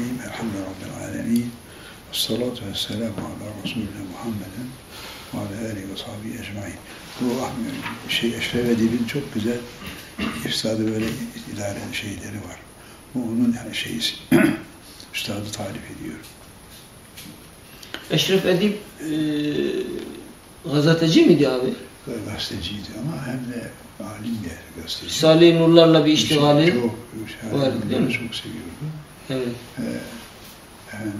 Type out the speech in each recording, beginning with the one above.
Bismillahirrahmanirrahim. Elhamdülillahi Rabbil alemin. Esselatu vesselamu ala Resulüne Muhammedin ve ala alihi ve sahbihi ecmain. Bu şey Eşref Edip'in çok güzel üstadı böyle idare şeyleri var. Bu onun yani şeyi üstadı tarif ediyor. Eşref Edip e, gazeteci miydi abi? Gazeteciydi ama hem de alim bir gazeteci. Salih Nurlar'la bir iştigali Çok, var, değil mi? çok seviyordu. Evet. Efendim,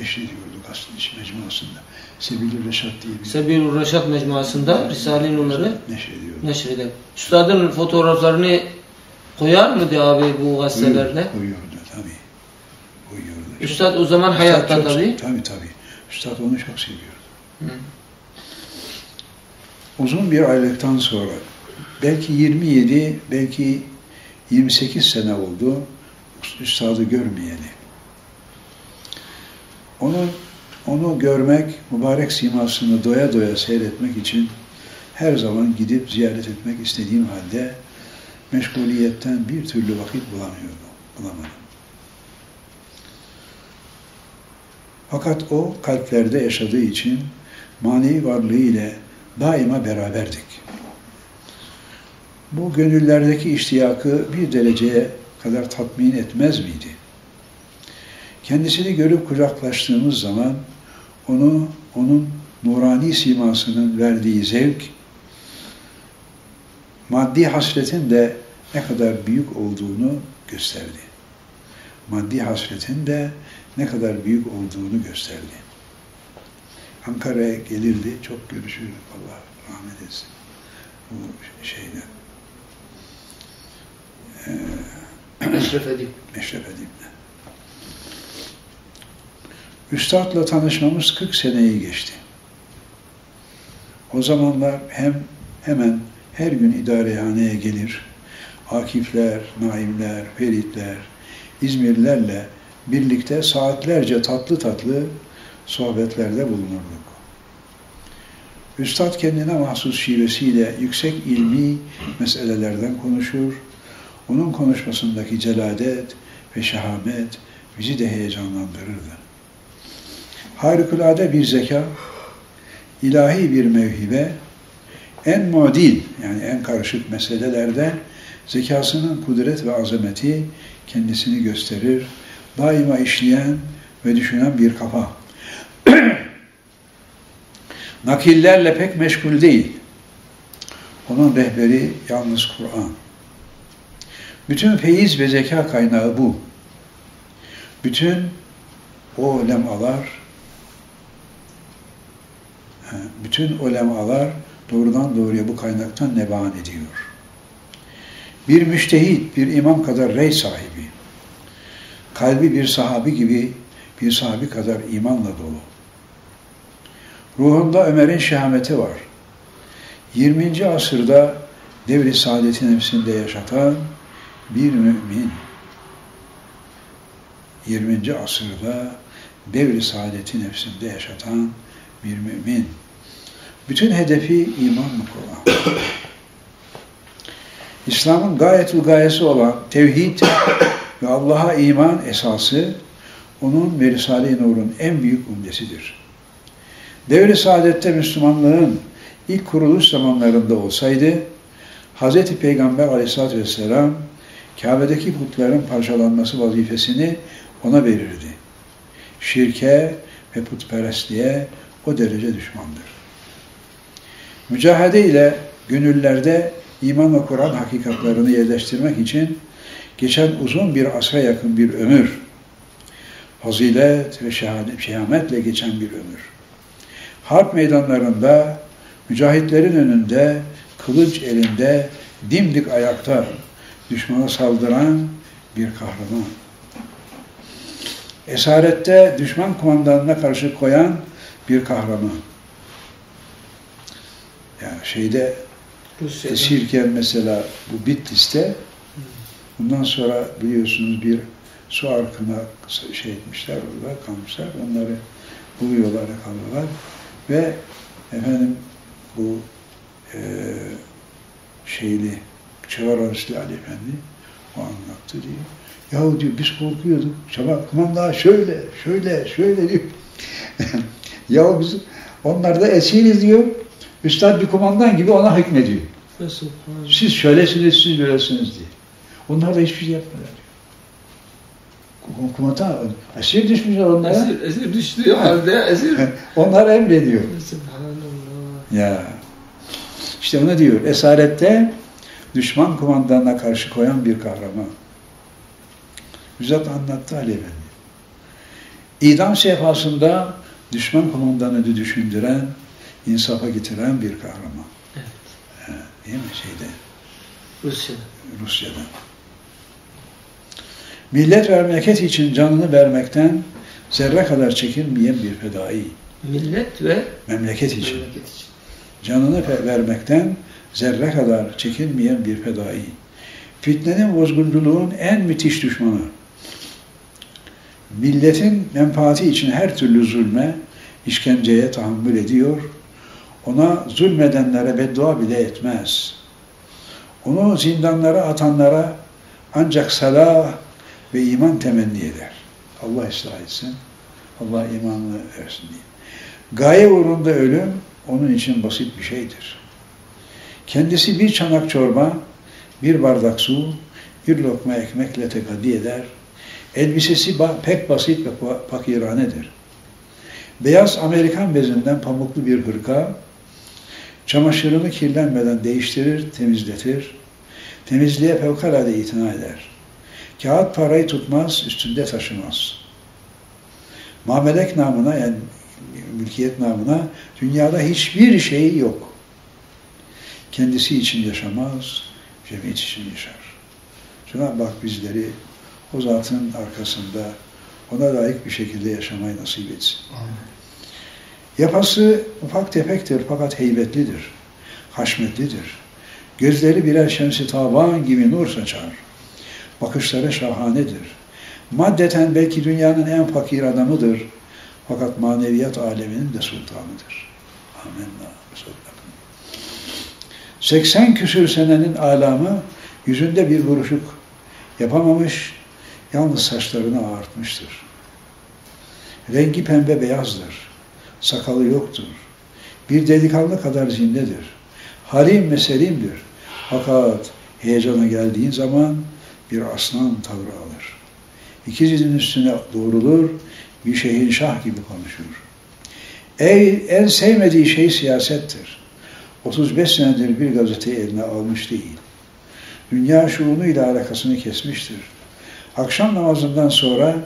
neşrediyordu gazeteci mecmuasında. Sebil-i Reşat diye bir Sebil Reşat Mecmuası'nda Risale-i Nurları neşrediyordu. neşreder. Üstadın fotoğraflarını koyar mıydı abi bu gazetelerde? Koyuyordu tabii. Koyuyordu. Üstad o zaman hayatta çok, tabii. Tabii tabii. Üstad onu çok seviyordu. Hı. Uzun bir aylıktan sonra belki 27, belki 28 sene oldu üstadı görmeyeli. Onu onu görmek, mübarek simasını doya doya seyretmek için her zaman gidip ziyaret etmek istediğim halde meşguliyetten bir türlü vakit bulamıyordum, bulamadım. Fakat o kalplerde yaşadığı için manevi varlığı ile daima beraberdik. Bu gönüllerdeki iştiyakı bir dereceye kadar tatmin etmez miydi? Kendisini görüp kucaklaştığımız zaman onu, onun nurani simasının verdiği zevk, maddi hasretin de ne kadar büyük olduğunu gösterdi. Maddi hasretin de ne kadar büyük olduğunu gösterdi. Ankara'ya gelirdi, çok görüşürdük Allah rahmet etsin. Bu şeyde. Ee, Eşref Edip. Meşref Edip'le. Üstad'la tanışmamız 40 seneyi geçti. O zamanlar hem hemen her gün idarehaneye gelir, Akifler, Naimler, Feritler, İzmirlilerle birlikte saatlerce tatlı tatlı sohbetlerde bulunurduk. Üstad kendine mahsus şivesiyle yüksek ilmi meselelerden konuşur, onun konuşmasındaki celadet ve şehamet bizi de heyecanlandırırdı. Harikulade bir zeka, ilahi bir mevhibe, en muadil yani en karışık meselelerde zekasının kudret ve azameti kendisini gösterir, daima işleyen ve düşünen bir kafa. Nakillerle pek meşgul değil. Onun rehberi yalnız Kur'an. Bütün feyiz ve zeka kaynağı bu. Bütün o lemalar bütün ulemalar doğrudan doğruya bu kaynaktan neban ediyor. Bir müştehit, bir imam kadar rey sahibi, kalbi bir sahabi gibi bir sahabi kadar imanla dolu. Ruhunda Ömer'in şehameti var. 20. asırda devri saadeti nefsinde yaşatan bir mümin. 20. asırda devri saadeti nefsinde yaşatan bir mümin. Bütün hedefi iman mı Kur'an? İslam'ın gayetül gayesi olan tevhid ve Allah'a iman esası onun ve Risale-i Nur'un en büyük umdesidir. Devri saadette Müslümanlığın ilk kuruluş zamanlarında olsaydı Hz. Peygamber aleyhissalatü vesselam Kabe'deki putların parçalanması vazifesini ona verirdi. Şirke ve putperestliğe o derece düşmandır. Mücahede ile gönüllerde iman ve Kur'an hakikatlarını yerleştirmek için geçen uzun bir asra yakın bir ömür, fazilet ve şehametle geçen bir ömür. Harp meydanlarında, mücahitlerin önünde, kılıç elinde, dimdik ayakta düşmana saldıran bir kahraman. Esarette düşman kumandanına karşı koyan bir kahraman. Yani şeyde Rusya'da. esirken mesela bu Bitlis'te bundan sonra biliyorsunuz bir su arkına şey etmişler orada kalmışlar. Onları buluyorlar, yakalıyorlar ve efendim bu e, şeyli Çıvar Arslı Ali Efendi o anlattı diye. Yahu diyor biz korkuyorduk. Şabak kumanda şöyle, şöyle, şöyle diyor. Yahu biz onlar da esiriz diyor. Üstad bir kumandan gibi ona hükmediyor. Siz şöylesiniz, siz böylesiniz diye. Onlar da hiçbir şey yapmıyorlar diyor. Kumandan, esir düşmüşler onlara. Esir, esir düştüğü halde esir. Onlar emrediyor. Ya. İşte onu diyor. Esarette düşman kumandanına karşı koyan bir kahraman. Üstad anlattı Ali Efendi. İdam sehpasında düşman kumandanını düşündüren, insafa getiren bir kahraman. Evet. Ha, değil mi şeyde, Rusya'da. Rusya'da. Millet ve memleket için canını vermekten zerre kadar çekinmeyen bir fedai. Millet ve Memleket için. memleket için. canını vermekten zerre kadar çekinmeyen bir fedai. Fitnenin, bozgunculuğun en müthiş düşmanı. Milletin menfaati için her türlü zulme, işkenceye tahammül ediyor. Ona zulmedenlere beddua bile etmez. Onu zindanlara atanlara ancak salah ve iman temenni eder. Allah ıslah etsin. Allah imanını versin diye. Gaye uğrunda ölüm onun için basit bir şeydir. Kendisi bir çanak çorba, bir bardak su, bir lokma ekmekle tekaddi eder. Elbisesi pek basit ve fakiranedir. Beyaz Amerikan bezinden pamuklu bir hırka, çamaşırını kirlenmeden değiştirir, temizletir. Temizliğe fevkalade itina eder. Kağıt parayı tutmaz, üstünde taşımaz. Mamelek namına yani mülkiyet namına dünyada hiçbir şey yok. Kendisi için yaşamaz, cemiyet için yaşar. Cenab-ı Hak bizleri o zatın arkasında ona layık bir şekilde yaşamayı nasip etsin. Yapası ufak tefektir fakat heybetlidir, haşmetlidir. Gözleri birer şemsi taban gibi nur saçar. Bakışları şahanedir. Maddeten belki dünyanın en fakir adamıdır. Fakat maneviyat aleminin de sultanıdır. Amenna. Resulullah. 80 küsür senenin alamı yüzünde bir buruşuk yapamamış, yalnız saçlarını ağartmıştır. Rengi pembe beyazdır. Sakalı yoktur. Bir delikanlı kadar zindedir. Halim ve selimdir. Fakat heyecana geldiğin zaman bir aslan tavrı alır. İki dizinin üstüne doğrulur, bir şeyhin şah gibi konuşur. Ey, en sevmediği şey siyasettir. 35 senedir bir gazeteyi eline almış değil. Dünya şuunuyla alakasını kesmiştir. Akşam namazından sonra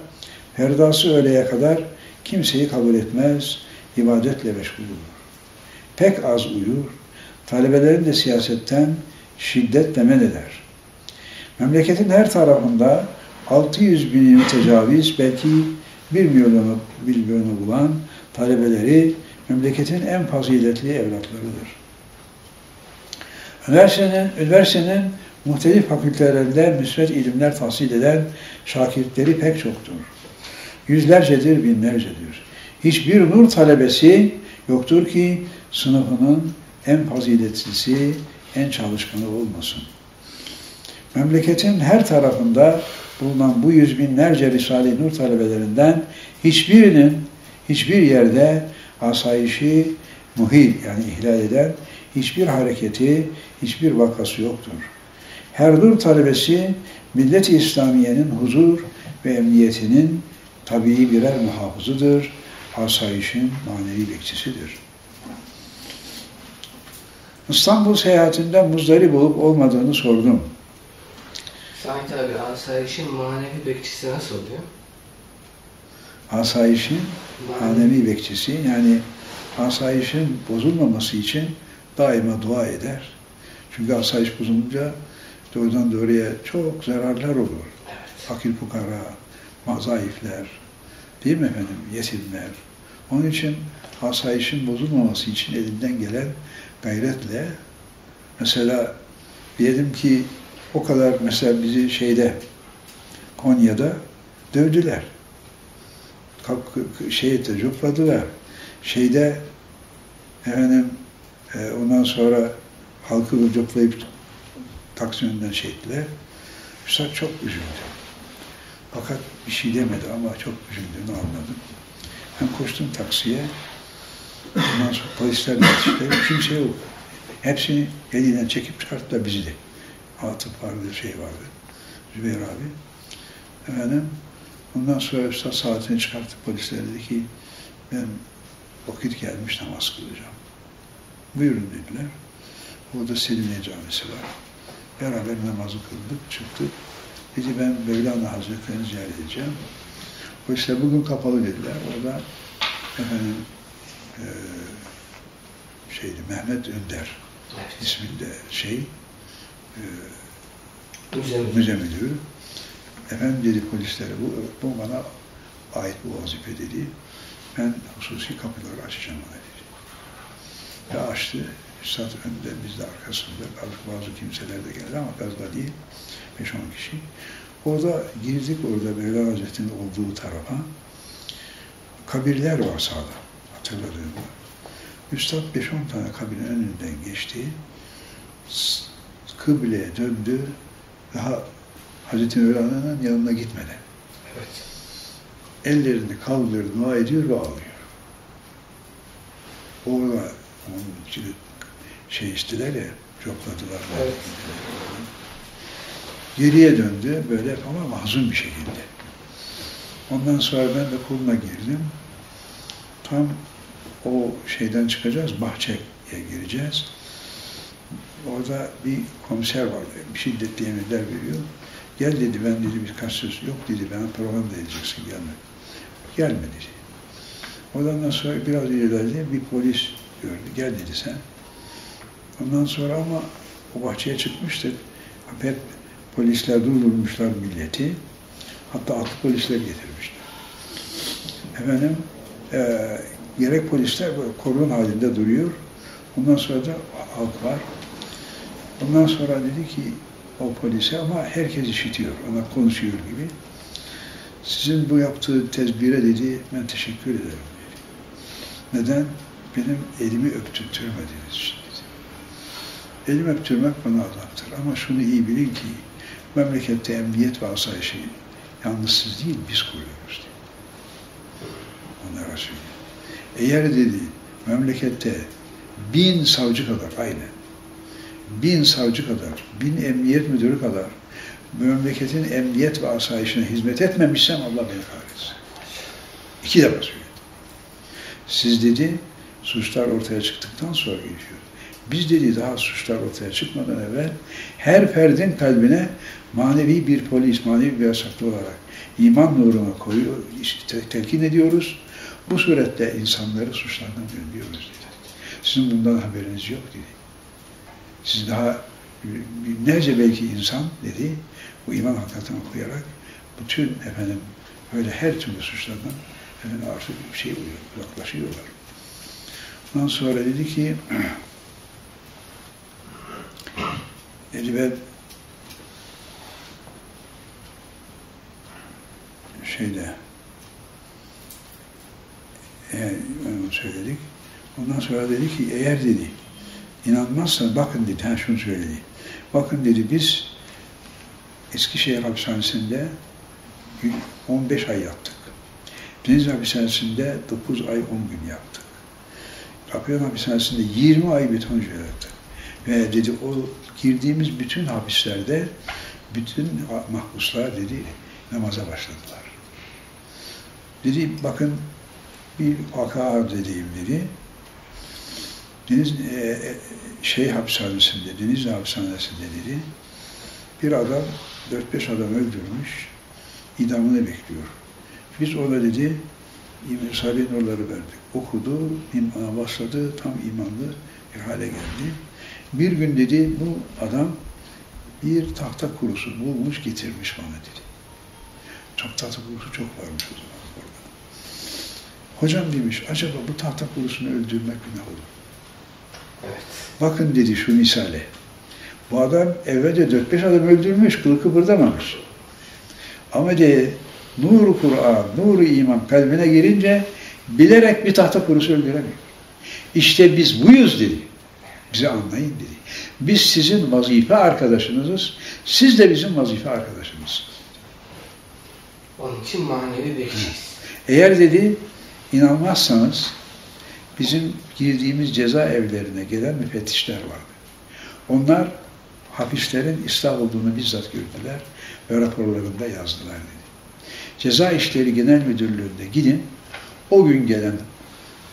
ferdası öğleye kadar kimseyi kabul etmez, ibadetle meşgul olur. Pek az uyur, talebelerin de siyasetten şiddetle men eder. Memleketin her tarafında 600 bini tecavüz, belki 1 milyonu, 1 milyonu bulan talebeleri memleketin en faziletli evlatlarıdır. Üniversitenin, üniversitenin muhtelif fakültelerinde müsbet ilimler tahsil eden şakirtleri pek çoktur. Yüzlercedir, binlercedir. Hiçbir nur talebesi yoktur ki sınıfının en faziletlisi, en çalışkanı olmasın. Memleketin her tarafında bulunan bu yüz binlerce Risale-i Nur talebelerinden hiçbirinin hiçbir yerde asayişi muhil yani ihlal eden hiçbir hareketi, hiçbir vakası yoktur. Her nur talebesi millet-i İslamiye'nin huzur ve emniyetinin tabii birer muhafızıdır, asayişin manevi bekçisidir. İstanbul seyahatinden muzdarip olup olmadığını sordum. Sait abi asayişin manevi bekçisi nasıl oluyor? Asayişin manevi bekçisi yani asayişin bozulmaması için daima dua eder. Çünkü asayiş bozulunca doğrudan doğruya çok zararlar olur. Fakir fukara, zayıfler, değil mi efendim, yetimler. Onun için asayişin bozulmaması için elinden gelen gayretle mesela diyelim ki o kadar mesela bizi şeyde Konya'da dövdüler. Şeyde cupladılar. Şeyde efendim e, ondan sonra halkı cuplayıp Taksim'den şey ettiler. Üstad çok üzüldü. Fakat bir şey demedi ama çok üzüldüğünü anladım. Ben koştum taksiye. Ondan sonra polisler yetişti. Kimse yok. Hepsini elinden çekip çıkarttılar bizi de. Atıf vardı, şey vardı. Zübeyir abi. Efendim, ondan sonra Üstad saatini çıkarttı polisler dedi ki ben vakit gelmiş namaz kılacağım. Buyurun dediler. Orada Selimiye Camisi var. Beraber namazı kıldık, çıktık. Dedi ben Mevlana Hazretleri'ni ziyaret edeceğim. Polisler bugün kapalı dediler. Orada efendim e, şeydi Mehmet Önder Evet. isminde şey e, müze müdürü. Efendim dedi polislere bu, bu bana ait bu vazife dedi. Ben hususi kapıları açacağım ona dedi. Ve açtı. Üstad önde, biz de arkasında. Bazı, bazı kimseler de geldi ama fazla değil. 5-10 kişi. Orada girdik orada Mevla Hazretleri'nin olduğu tarafa. Kabirler var sağda. Hatırladığımda. Üstad 5-10 tane kabirin önünden geçti. Kıbleye döndü. Daha Hazreti Mevlana'nın yanına gitmeden. Evet. Ellerini kaldırdı, dua ediyor ve ağlıyor. Orada şey istiler ya, copladılar. Evet. Geriye döndü böyle ama mahzun bir şekilde. Ondan sonra ben de kuluna girdim. Tam o şeyden çıkacağız, bahçeye gireceğiz. Orada bir komiser vardı, bir şiddetli emirler veriyor. Gel dedi, ben dedi birkaç söz, yok dedi, bana program da edeceksin, gelme. Gelme dedi. Ondan sonra biraz ilerledi, bir polis gördü, gel dedi sen. Ondan sonra ama o bahçeye çıkmıştık. Hep polisler durdurmuşlar milleti. Hatta atlı polisler getirmişler. Efendim, e, gerek polisler korun halinde duruyor. Ondan sonra da halk var. Ondan sonra dedi ki o polise ama herkes işitiyor, ona konuşuyor gibi. Sizin bu yaptığı tezbire dedi, ben teşekkür ederim dedi. Neden? Benim elimi öptürtmediğiniz için dedi. Elimi öptürmek bana azaptır. Ama şunu iyi bilin ki memlekette emniyet ve asayişi yalnız siz değil biz kuruyoruz. Onlara söylüyor. Eğer dedi memlekette bin savcı kadar aynı bin savcı kadar, bin emniyet müdürü kadar memleketin emniyet ve asayişine hizmet etmemişsem Allah beni kahretsin. İki defa söyledi. Siz dedi, suçlar ortaya çıktıktan sonra geliyor. Biz dedi daha suçlar ortaya çıkmadan evvel her ferdin kalbine manevi bir polis, manevi bir yasaklı olarak iman nuruna koyuyor, işte telkin ediyoruz. Bu surette insanları suçlardan önlüyoruz dedi. Sizin bundan haberiniz yok dedi. Siz daha binlerce belki insan dedi, bu iman hakikatini okuyarak bütün efendim böyle her türlü suçlardan efendim artık bir şey oluyor, uzaklaşıyorlar. Ondan sonra dedi ki dedi ben şeyde eğer onu söyledik. Ondan sonra dedi ki eğer dedi İnanmazsan bakın dedi, ha şunu söyledi. Bakın dedi biz Eskişehir hapishanesinde 15 ay yattık. Deniz hapishanesinde 9 ay 10 gün yattık. Afyon hapishanesinde 20 ay betoncu yattık. Ve dedi o girdiğimiz bütün hapislerde bütün mahpuslar dedi namaza başladılar. Dedi bakın bir vaka dediğim dedi. Deniz e, şey hapishanesinde, Denizli hapishanesinde dedi, bir adam, 4-5 adam öldürmüş, idamını bekliyor. Biz ona dedi, Risale-i Nurları verdik. Okudu, imana başladı, tam imanlı bir hale geldi. Bir gün dedi, bu adam bir tahta kurusu bulmuş, getirmiş bana dedi. Çok tahta kurusu çok varmış o zaman orada. Hocam demiş, acaba bu tahta kurusunu öldürmek günah olur. Evet. Bakın dedi şu misale. Bu adam evvelce 4-5 adam öldürmüş, kılı kıpırdamamış. Ama de nuru Kur'an, nuru iman kalbine girince bilerek bir tahta kurusu öldüremiyor. İşte biz buyuz dedi. Bize anlayın dedi. Biz sizin vazife arkadaşınızız, siz de bizim vazife arkadaşımızsınız. Onun için manevi bekçiyiz. Eğer dedi inanmazsanız bizim girdiğimiz cezaevlerine gelen müfettişler vardı. Onlar hapislerin ıslah olduğunu bizzat gördüler ve raporlarında yazdılar dedi. Ceza İşleri Genel Müdürlüğü'nde gidin o gün gelen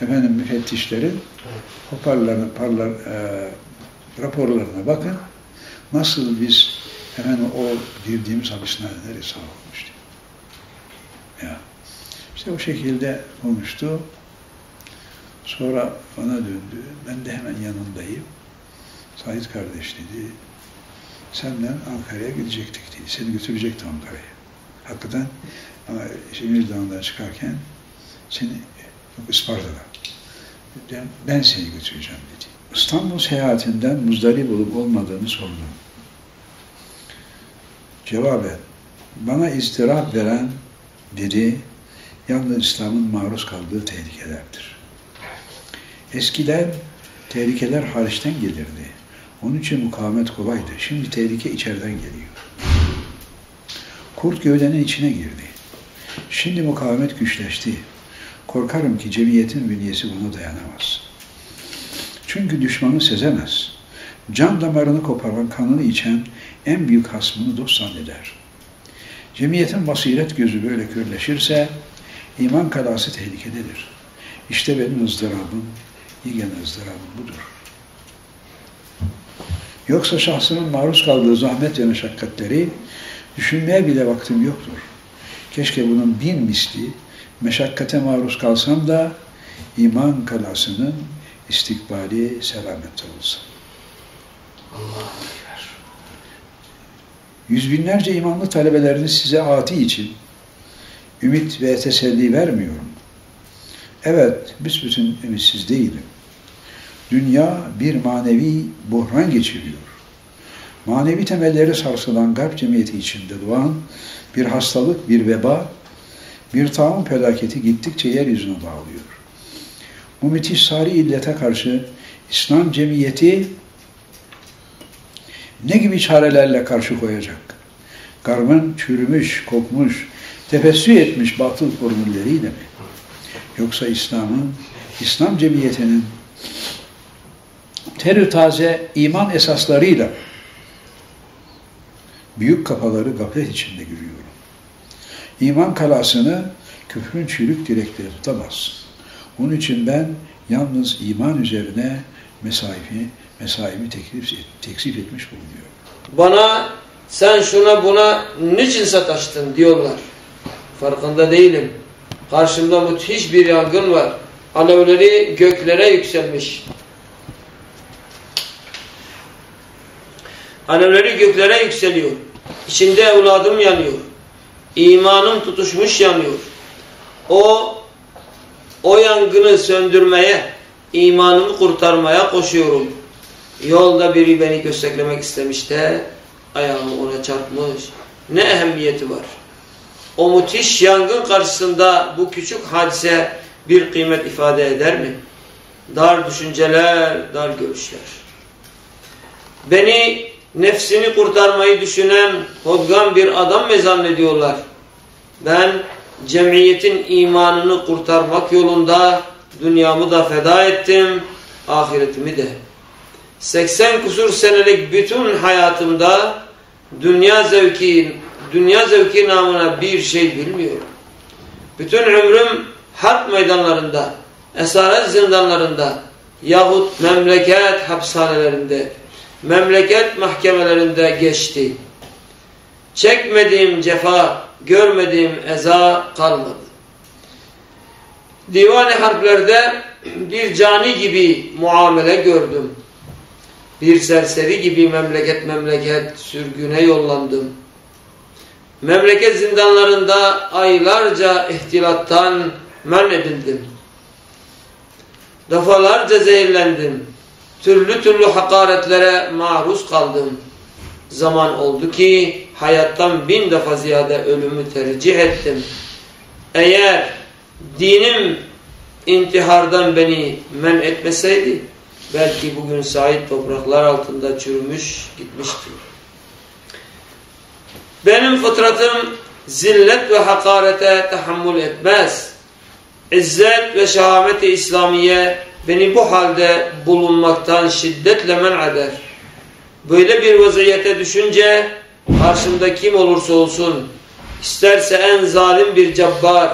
efendim müfettişlerin hoparlarına, parlar, e, raporlarına bakın. Nasıl biz efendim o girdiğimiz hapishaneler ıslah olmuştu. Ya. İşte o şekilde konuştu. Sonra bana döndü. Ben de hemen yanındayım. Sait kardeş dedi. Senden Ankara'ya gidecektik dedi. Seni götürecekti Ankara'ya. Hakikaten ama Şemir Dağı'ndan çıkarken seni Isparta'da. Ben, ben seni götüreceğim dedi. İstanbul seyahatinden muzdarip olup olmadığını sordum. Cevaben bana istirap veren dedi yalnız İslam'ın maruz kaldığı tehlikelerdir. Eskiden tehlikeler hariçten gelirdi. Onun için mukavemet kolaydı. Şimdi tehlike içeriden geliyor. Kurt gövdenin içine girdi. Şimdi mukavemet güçleşti. Korkarım ki cemiyetin bünyesi buna dayanamaz. Çünkü düşmanı sezemez. Can damarını koparan, kanını içen en büyük hasmını dost zanneder. Cemiyetin basiret gözü böyle körleşirse iman kalası tehlikededir. İşte benim ızdırabım, yigen ızdırabım budur. Yoksa şahsının maruz kaldığı zahmet ve meşakkatleri düşünmeye bile vaktim yoktur. Keşke bunun bin misli meşakkate maruz kalsam da iman kalasının istikbali selamette olsa. Yüz binlerce imanlı talebelerini size ati için ümit ve teselli vermiyorum. Evet, büsbütün ümitsiz değilim. Dünya bir manevi buhran geçiriyor. Manevi temelleri sarsılan garp cemiyeti içinde doğan bir hastalık, bir veba, bir taun felaketi gittikçe yeryüzüne dağılıyor. Bu müthiş sari illete karşı İslam cemiyeti ne gibi çarelerle karşı koyacak? Garbın çürümüş, kokmuş, tefessü etmiş batıl formülleriyle mi? Yoksa İslam'ın, İslam cemiyetinin terü taze iman esaslarıyla büyük kafaları gaflet içinde görüyorum. İman kalasını küfrün çürük direkleri tutamaz. Onun için ben yalnız iman üzerine mesaifi, mesaimi teklif, teksif etmiş bulunuyorum. Bana sen şuna buna niçin sataştın diyorlar. Farkında değilim. Karşımda müthiş bir yangın var. Alevleri göklere yükselmiş. Alevleri göklere yükseliyor. İçinde evladım yanıyor. İmanım tutuşmuş yanıyor. O o yangını söndürmeye, imanımı kurtarmaya koşuyorum. Yolda biri beni kösteklemek istemiş de ayağımı ona çarpmış. Ne ehemmiyeti var? O müthiş yangın karşısında bu küçük hadise bir kıymet ifade eder mi? Dar düşünceler, dar görüşler. Beni nefsini kurtarmayı düşünen hodgan bir adam mı zannediyorlar? Ben cemiyetin imanını kurtarmak yolunda dünyamı da feda ettim, ahiretimi de. 80 kusur senelik bütün hayatımda dünya zevki, dünya zevki namına bir şey bilmiyorum. Bütün ömrüm harp meydanlarında, esaret zindanlarında yahut memleket hapishanelerinde, memleket mahkemelerinde geçti. Çekmediğim cefa, görmediğim eza kalmadı. Divan-ı harplerde bir cani gibi muamele gördüm. Bir serseri gibi memleket memleket sürgüne yollandım. Memleket zindanlarında aylarca ihtilattan men edildim. Defalarca zehirlendim. Türlü türlü hakaretlere maruz kaldım. Zaman oldu ki hayattan bin defa ziyade ölümü tercih ettim. Eğer dinim intihardan beni men etmeseydi belki bugün sahip topraklar altında çürümüş gitmiştim. Benim fıtratım zillet ve hakarete tahammül etmez. İzzet ve şehamet-i İslamiye beni bu halde bulunmaktan şiddetle men eder. Böyle bir vaziyete düşünce karşımda kim olursa olsun, isterse en zalim bir cabbar,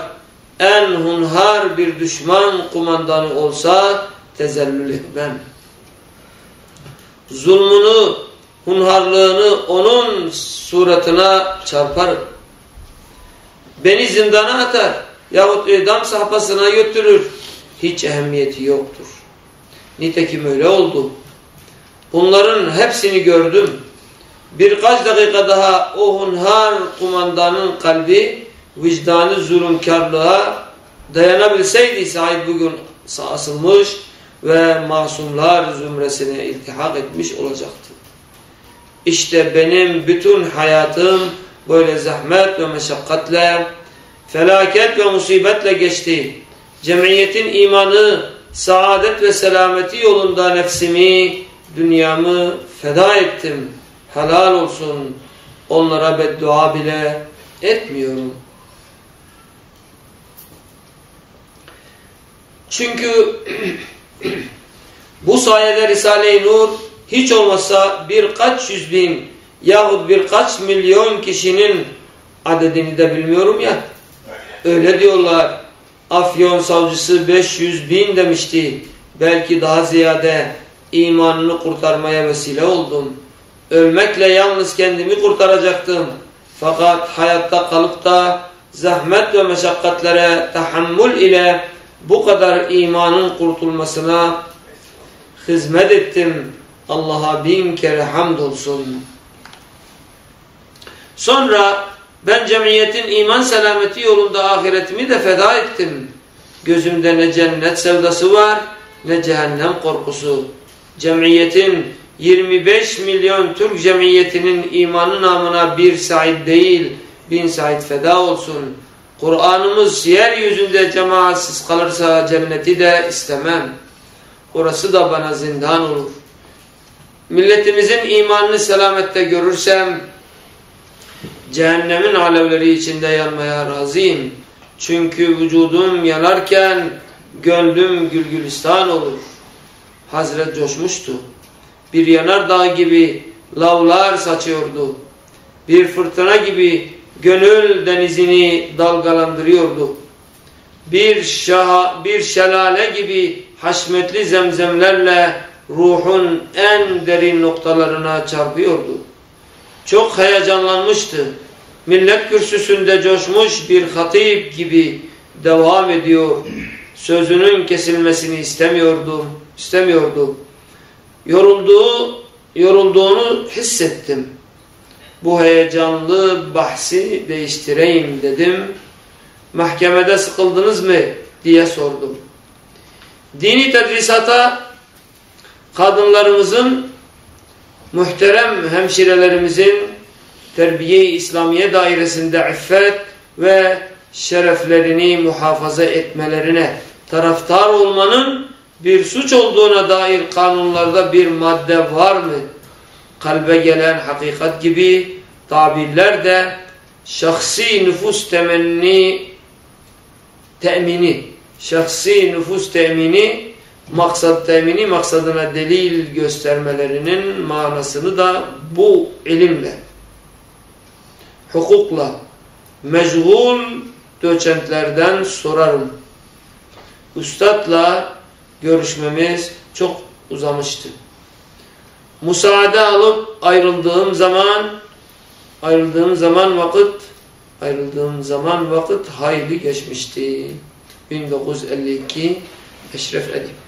en hunhar bir düşman kumandanı olsa tezellül etmem. Zulmünü, hunharlığını onun suratına çarparım. Beni zindana atar yahut idam sahpasına götürür. Hiç ehemmiyeti yoktur. Nitekim öyle oldu. Bunların hepsini gördüm. Birkaç dakika daha o hunhar kumandanın kalbi vicdanı zulümkarlığa dayanabilseydi Said bugün asılmış ve masumlar zümresine iltihak etmiş olacaktı. İşte benim bütün hayatım böyle zahmet ve meşakkatle, felaket ve musibetle geçti. Cemiyetin imanı, saadet ve selameti yolunda nefsimi, dünyamı feda ettim. Helal olsun. Onlara beddua bile etmiyorum. Çünkü bu sayede Risale-i Nur hiç olmazsa birkaç yüz bin yahut birkaç milyon kişinin adedini de bilmiyorum ya. Öyle diyorlar. Afyon savcısı 500 bin demişti. Belki daha ziyade imanını kurtarmaya vesile oldum. Ölmekle yalnız kendimi kurtaracaktım. Fakat hayatta kalıp da zahmet ve meşakkatlere tahammül ile bu kadar imanın kurtulmasına hizmet ettim. Allah'a bin kere hamdolsun. Sonra ben cemiyetin iman selameti yolunda ahiretimi de feda ettim. Gözümde ne cennet sevdası var ne cehennem korkusu. Cemiyetin 25 milyon Türk cemiyetinin imanı namına bir Said değil bin Said feda olsun. Kur'an'ımız yeryüzünde cemaatsiz kalırsa cenneti de istemem. Orası da bana zindan olur. Milletimizin imanını selamette görürsem cehennemin alevleri içinde yanmaya razıyım. Çünkü vücudum yanarken gönlüm gülgülistan olur. Hazret coşmuştu. Bir yanardağ gibi lavlar saçıyordu. Bir fırtına gibi gönül denizini dalgalandırıyordu. Bir, şaha, bir şelale gibi haşmetli zemzemlerle ruhun en derin noktalarına çarpıyordu. Çok heyecanlanmıştı. Millet kürsüsünde coşmuş bir hatip gibi devam ediyor. Sözünün kesilmesini istemiyordu. istemiyordu. Yorulduğu, yorulduğunu hissettim. Bu heyecanlı bahsi değiştireyim dedim. Mahkemede sıkıldınız mı diye sordum. Dini tedrisata kadınlarımızın, muhterem hemşirelerimizin terbiye-i İslamiye dairesinde iffet ve şereflerini muhafaza etmelerine taraftar olmanın bir suç olduğuna dair kanunlarda bir madde var mı? Kalbe gelen hakikat gibi tabirler de şahsi nüfus temenni temini, şahsi nüfus temini maksat temini maksadına delil göstermelerinin manasını da bu ilimle, hukukla, meşgul doçentlerden sorarım. Üstadla görüşmemiz çok uzamıştı. Musaade alıp ayrıldığım zaman ayrıldığım zaman vakit ayrıldığım zaman vakit hayli geçmişti. 1952 Eşref Edip